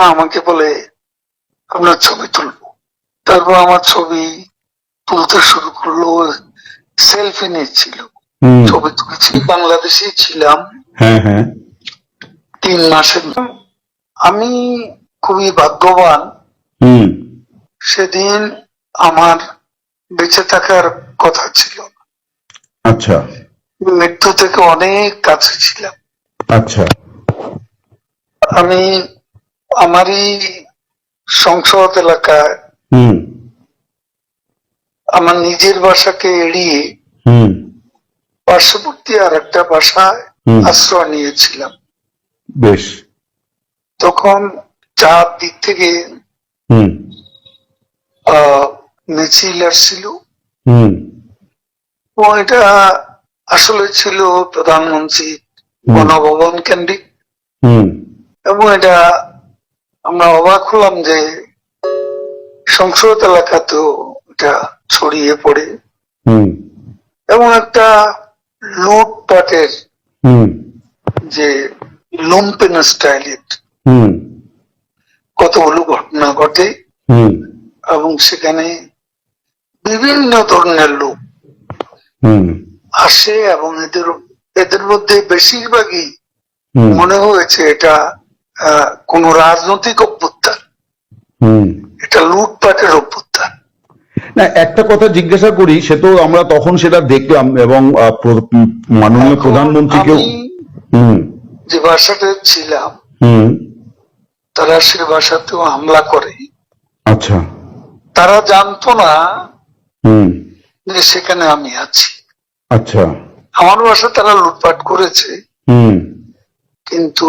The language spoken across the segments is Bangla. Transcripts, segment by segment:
তারা আমাকে বলে আপনার ছবি তুলবো। তারপর আমার ছবি তুলতে শুরু করল সেলফি নিচ্ছিল। ছবি তুলছি বাংলাদেশে ছিলাম। হ্যাঁ হ্যাঁ। তিন মাসের আমি খুবই ভাগ্যবান। হুম। সেদিন আমার বেঁচে থাকার কথা ছিল। আচ্ছা। মৃত্যু থেকে অনেক কাছে ছিলাম। আচ্ছা। আমি আমারই সংসদ এলাকায় আমার নিজের বাসাকে এড়িয়ে পার্শ্ববর্তী আর একটা বাসায়। আশ্রয় নিয়েছিলাম। বেশ। তখন চার দিক থেকে মিছিল আসছিল। ও এটা আসলে ছিল প্রধানমন্ত্রী। গণভবন কেন্দ্রিক। হুম। এবং এটা আমরা অবাক হলাম যে সংসদ এলাকাতেও এটা ছড়িয়ে পড়ে। এবং একটা লুটপাটের যে লুম্পেন স্টাইলের কতগুলো ঘটনা ঘটে। হুম। এবং সেখানে বিভিন্ন ধরনের লোক হুম। আসে এবং এদের এদের মধ্যে বেশিরভাগই মনে হয়েছে এটা কোন রাজনৈতিক অভ্যুত্থান। হুম। এটা লুটপাটের অভ্যুত্থান। না একটা কথা জিজ্ঞাসা করি সে তো আমরা তখন সেটা দেখলাম এবং মাননীয় এখন প্রধানমন্ত্রীকেও যে বাসাতে ছিলাম তারা সে বাসাতেও হামলা করে। আচ্ছা। তারা জানতো না হুম। যে সেখানে আমি আছি। আচ্ছা। আমার বাসা তারা লুটপাট করেছে। হুম। কিন্তু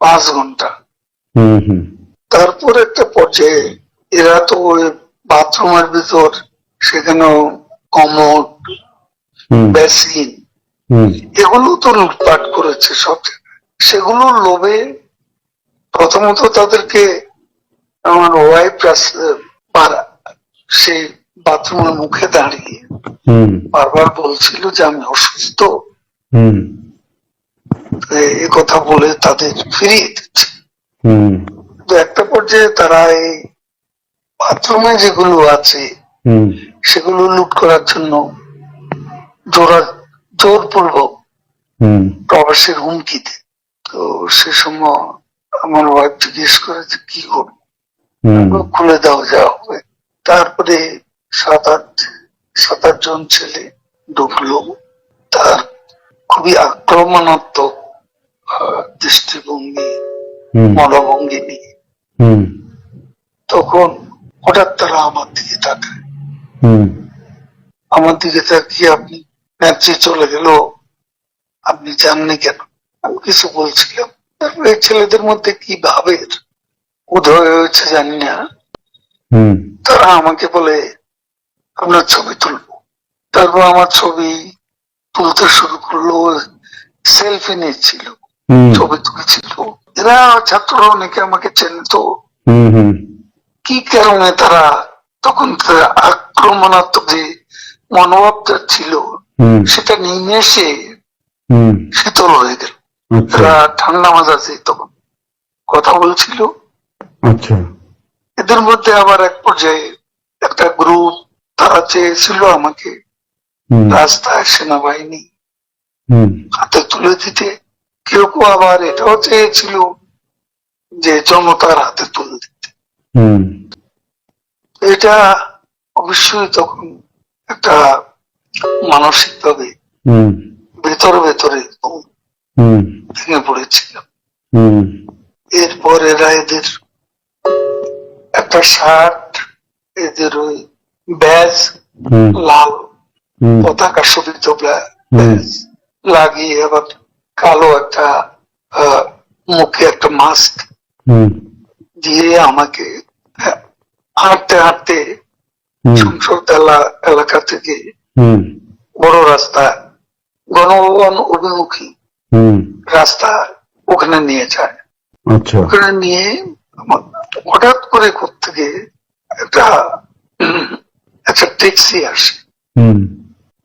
পাঁচ ঘণ্টা। তারপর একটা পর্যায়ে এরা তো ওই বাথরুমের ভিতর সেখানেও কমোড বেসিন এগুলো তো লুটপাট করেছে সব সেগুলো লোভে প্রথমত তাদেরকে আমার ওয়াইফ সেই বাথরুমের মুখে দাঁড়িয়ে বারবার বলছিল যে আমি অসুস্থ। হুম। এ- কথা বলে তাদের ফিরিয়ে দিচ্ছে। একটা পর্যায়ে তারা এই বাথরুমে যেগুলো আছে সেগুলো লুট করার জন্য জোরা জোরপূর্বক প্রবাসের তো সে সময় আমার ওয়াইফ জিজ্ঞেস করেছে কি করব? খুলে দাও যা হবে। তারপরে সাত আট সাত আট জন ছেলে ঢুকলো তার খুবই আক্রমণাত্মক দৃষ্টিভঙ্গি মনোভঙ্গি নিয়ে। তখন হঠাৎ তারা আমার দিকে তাকায়। আমার দিকে তাকিয়ে আপনি ম্যাচে চলে গেল আপনি জাননি কেন? আমি কিছু বলছিলাম। তারপরে ছেলেদের মধ্যে কি ভাবের উদয় হয়েছে জানি না। তারা আমাকে বলে আপনার ছবি তুলবো। তারপর আমার ছবি তুলতে শুরু করল সেলফি নিচ্ছিল ছবি তুলেছিল। এরা ছাত্ররা অনেকে আমাকে চেনে তো হুম হুম। কি কারণে তারা তখন আক্রমণাত্মক যে মনোভাবটা ছিল সেটা নিয়ে এসে শীতল হয়ে গেল। আচ্ছা। তারা ঠান্ডা মাজাজে তখন কথা বলছিল। আচ্ছা। এদের মধ্যে আবার এক পর্যায়ে একটা গ্রুপ তারা চেয়েছিল আমাকে রাস্তায় সেনাবাহিনী। হাতে তুলে দিতে। কেউ কেউ আবার এটাও চেয়েছিল যে জনতার হাতে তুলে দিতে। এটা অবশ্যই তখন একটা মানসিক ভাবে ভেতরে ভেতরে ভেঙে পড়েছিলাম হুম। এরপর এরা এদের একটা শার্ট এদের ওই ব্যাজ লাল পতাকা শোভিত ব্যাজ লাগিয়ে আবার কালো একটা মুখে একটা মাস্ক দিয়ে আমাকে হ্যাঁ, হাঁটতে হাঁটতে সংসদ এলাকা থেকে বড় রাস্তা গণভবন অভিমুখী রাস্তা ওখানে নিয়ে যায়। আচ্ছা। ওখানে নিয়ে হঠাৎ করে থেকে একটা একটা ট্যাক্সি আসে।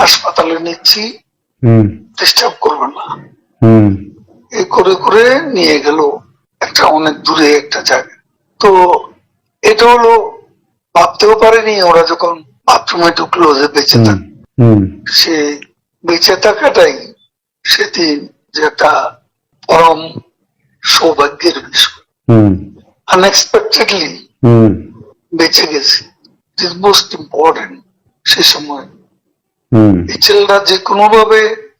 হাসপাতালে নিচ্ছি ডিস্টার্ব করবে না। এই করে করে নিয়ে গেল একটা অনেক দূরে একটা জায়গা তো এটা হলো ভাবতেও পারেনি ওরা যখন বাথরুমে ঢুকলো যে বেঁচে থাক। সে বেঁচে থাকাটাই সেদিন যে একটা পরম সৌভাগ্যের বিষয়। হুম। Unexpectedly hmm. বেঁচে গেছি। ইট মোস্ট ইম্পর্টেন্ট সে সময় যে কোনো ভাবে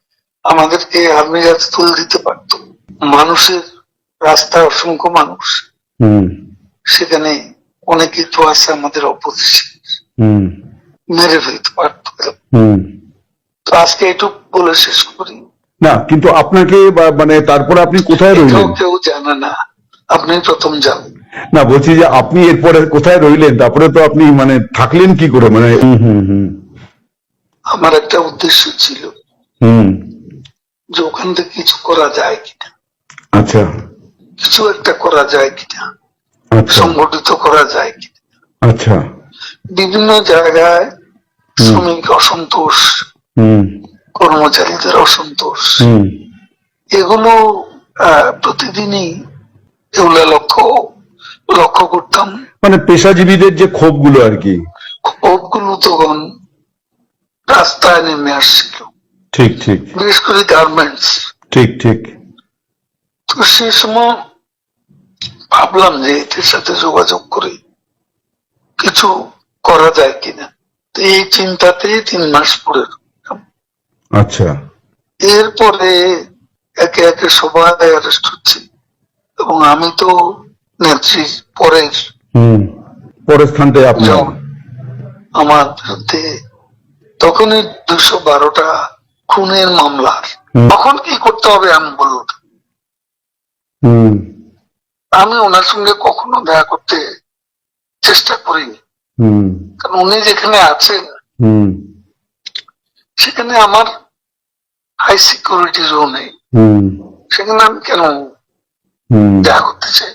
আমাদেরকে আর্মি কাজ তুলে দিতে পারত। মানুষের রাস্তায় অসংখ্য মানুষ। সেখানে অনেকেই তো আছে আমাদের অপোজিশন মেরে ফেলতে পারতো। তো আজকে এটুকু বলে শেষ করি। না কিন্তু আপনাকে বা- মানে তারপরে আপনি কোথায় রইলেন? কেউ জানে না। আপনি প্রথম জানেন। না বলছি যে আপনি এরপরে কোথায় রইলেন? তারপরে তো আপনি মানে থাকলেন কি করে? মানে হুম হুম হুম। আমার একটা উদ্দেশ্য ছিল হুম। যে ওখান থেকে কিছু করা যায় কিনা। আচ্ছা। কিছু একটা করা যায় কিনা। আচ্ছা। সংগঠিত করা যায় কিনা। আচ্ছা। বিভিন্ন জায়গায় শ্রমিক অসন্তোষ কর্মচারীদের অসন্তোষ। হুম। এগুলো প্রতিদিনই এগুলো লক্ষ্য লক্ষ্য করতাম। মানে পেশাজীবীদের যে ক্ষোভগুলো আর কি। ক্ষোভগুলো তখন রাস্তায় নেমে আসছিল ঠিক ঠিক। বিশেষ করে গার্মেন্টস ঠিক ঠিক। তো সে সময় ভাবলাম যে এদের সাথে যোগাযোগ করে কিছু করা যায় কিনা। তো এই চিন্তাতে তিন মাস পরে আচ্ছা। এরপরে একে একে সবাই অ্যারেস্ট হচ্ছে। এবং আমি তো নেত্রীর পরের হুম। পরের স্থানটায় আপনার? জন আমার বিরুদ্ধে তখনই দুশো বারোটা খুনের মামলার। তখন কি করতে হবে আমি হুম। আমি ওনার সঙ্গে কখনো দেখা করতে চেষ্টা করিনি। কারণ উনি যেখানে আছেন সেখানে আমার হাই সিকিউরিটি জোন নেই। সেখানে আমি কেন দেখা করতে চাই?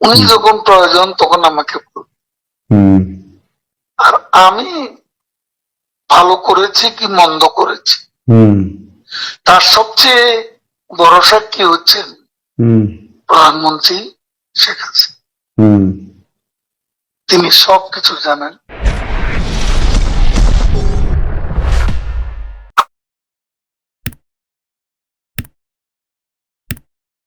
উনি যখন প্রয়োজন তখন আমাকে বলবেন। আর আমি ভালো করেছি কি মন্দ করেছি? হুম। তার সবচেয়ে বড় সাক্ষী হচ্ছেন প্রধানমন্ত্রী শেখ হাসিনা। হুম। তিনি সবকিছু জানেন।